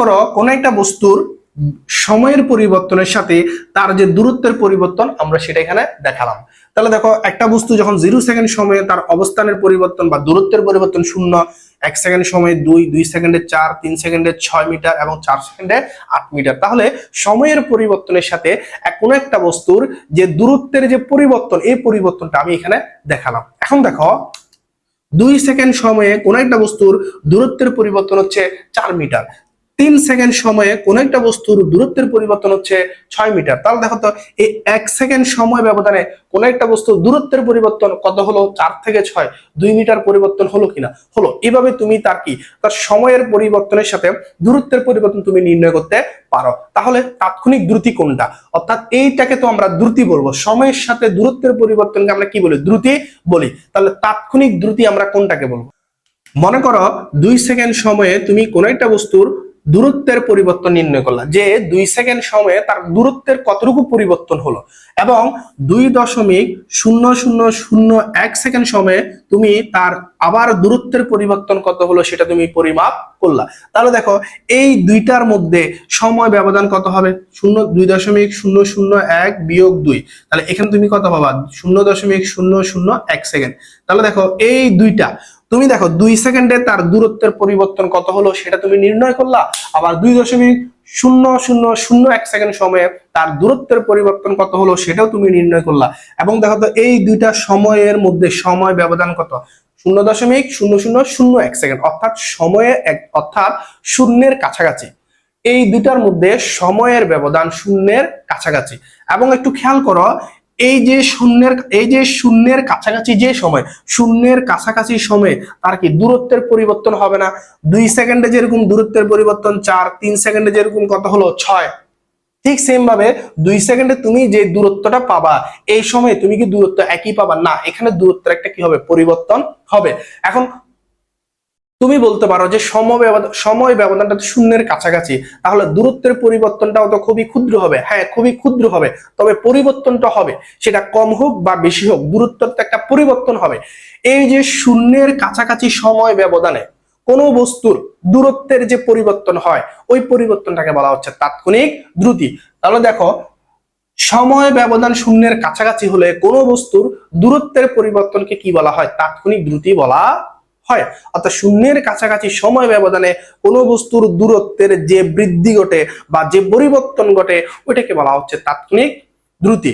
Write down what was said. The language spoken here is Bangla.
করো, কোন একটা বস্তুর সময়ের পরিবর্তনের সাথে তার যে দূরত্বের পরিবর্তন আমরা সেটা এখানে দেখালাম। তাহলে দেখো, একটা বস্তু যখন জিরো সেকেন্ড সময়ে তার অবস্থানের পরিবর্তন বা দূরত্বের পরিবর্তন শূন্য, এক সেকেন্ড সময়ে দুই দুই সেকেন্ডে চার, তিন সেকেন্ডে ছয় মিটার এবং চার সেকেন্ডে আট মিটার। তাহলে সময়ের পরিবর্তনের সাথে কোনো একটা বস্তুর যে দূরত্বের যে পরিবর্তন, এই পরিবর্তনটা আমি এখানে দেখালাম। এখন দেখো, দুই সেকেন্ড সময়ে কোন একটা বস্তুর দূরত্বের পরিবর্তন হচ্ছে চার মিটার। তিন সেকেন্ড সময়ে কোন একটা বস্তুর দূরত্বের পরিবর্তন হচ্ছে ছয় মিটার। তাহলে দেখো তো, এই এক সেকেন্ড সময় ব্যবধানে কোন একটা বস্তুর দূরত্বের পরিবর্তন কত হলো? চার থেকে ছয়। দুই মিটার পরিবর্তন হলো কিনা? হলো। এভাবে তুমি তার কি? তার সময়ের পরিবর্তনের সাথে দূরত্বের পরিবর্তন তুমি নির্ণয় করতে পারো। তাহলে তাৎক্ষণিক দ্রুতি কোনটা? অর্থাৎ এইটাকে তো আমরা দ্রুতি বলব। সময়ের সাথে দূরত্বের পরিবর্তনকে আমরা কি বলি? দ্রুতি বলি। তাহলে তাৎক্ষণিক দ্রুতি আমরা কোনটাকে বলব? মনে করো, দুই সেকেন্ড সময়ে তুমি কোন একটা বস্তুর দূরত্বের পরিবর্তন নির্ণয় করলা যে দুই সেকেন্ড সময়ে তার দূরত্বের কতটুকু পরিবর্তন হলো এবং দুই দশমিক শূন্য শূন্য শূন্য এক সেকেন্ড সময়ে তুমি তার আবার দূরত্বের পরিবর্তন কত হলো সেটা তুমি পরিমাপ করলা। তাহলে দেখো, এই দুইটার মধ্যে সময় ব্যবধান কত হবে? শূন্য দুই দশমিক শূন্য শূন্য এক বিয়োগ দুই। তাহলে এখানে তুমি কত পাবা? শূন্য দশমিক শূন্য শূন্য এক সেকেন্ড। তাহলে দেখো, এই দুইটা তুমি দেখো, দুই সেকেন্ডে তার দূরত্বের পরিবর্তন কত হলো সেটা তুমি নির্ণয় করলা। আবার দুই দশমিক শূন্য শূন্য শূন্য এক সেকেন্ড সময়ে তার দূরত্বের পরিবর্তন কত হলো সেটাও তুমি নির্ণয় করলা। এবং দেখো তো, এই দুইটা সময়ের মধ্যে সময় ব্যবধান কত? শূন্য দশমিক, শূন্য শূন্য শূন্য এক সেকেন্ড, অর্থাৎ সময়ে এক, অর্থাৎ শূন্যের কাছাকাছি। এই দুইটার মধ্যে সময়ের ব্যবধান শূন্যের কাছাকাছি। এবং একটু খেয়াল করো এই যে শূন্যের, এই যে শূন্যের কাছাকাছি যে সময়, শূন্যের কাছাকাছি সময়ে তার কি দূরত্বের পরিবর্তন হবে না? দুই সেকেন্ডে যেরকম দূরত্বের পরিবর্তন, চার, তিন সেকেন্ডে যেরকম কত হলো? ছয়। ঠিক সেম ভাবে দুই সেকেন্ডে তুমি যে দূরত্বটা পাবা, এই সময়ে তুমি কি দূরত্ব একই পাবা? না, এখানে দূরত্বের একটা কি হবে? পরিবর্তন হবে। এখন তুমি বলতে পারো যে সময় সময় ব্যবধানটা তো শূন্যের কাছাকাছি, তাহলে দূরত্বের পরিবর্তনটাও তো খুবই ক্ষুদ্র হবে। হ্যাঁ খুবই ক্ষুদ্র হবে, তবে পরিবর্তনটা হবে, সেটা কম হোক বা বেশি হোক, দূরত্বের তো একটা পরিবর্তন হবে। এই যে শূন্যের কাছাকাছি সময় ব্যবধানে কোনো বস্তুর দূরত্বের যে পরিবর্তন হয়, ওই পরিবর্তনটাকে বলা হচ্ছে তাৎক্ষণিক দ্রুতি। তাহলে দেখো, সময় ব্যবধান শূন্যের কাছাকাছি হলে কোনো বস্তুর দূরত্বের পরিবর্তনকে কি বলা হয়? তাৎক্ষণিক দ্রুতি বলা হয়। অর্থাৎ শূন্যের কাছাকাছি সময় ব্যবধানে কোনো বস্তুর দূরত্বের যে বৃদ্ধি ঘটে বা যে পরিবর্তন ঘটে, ওইটাকে বলা হচ্ছে তাৎক্ষণিক দ্রুতি।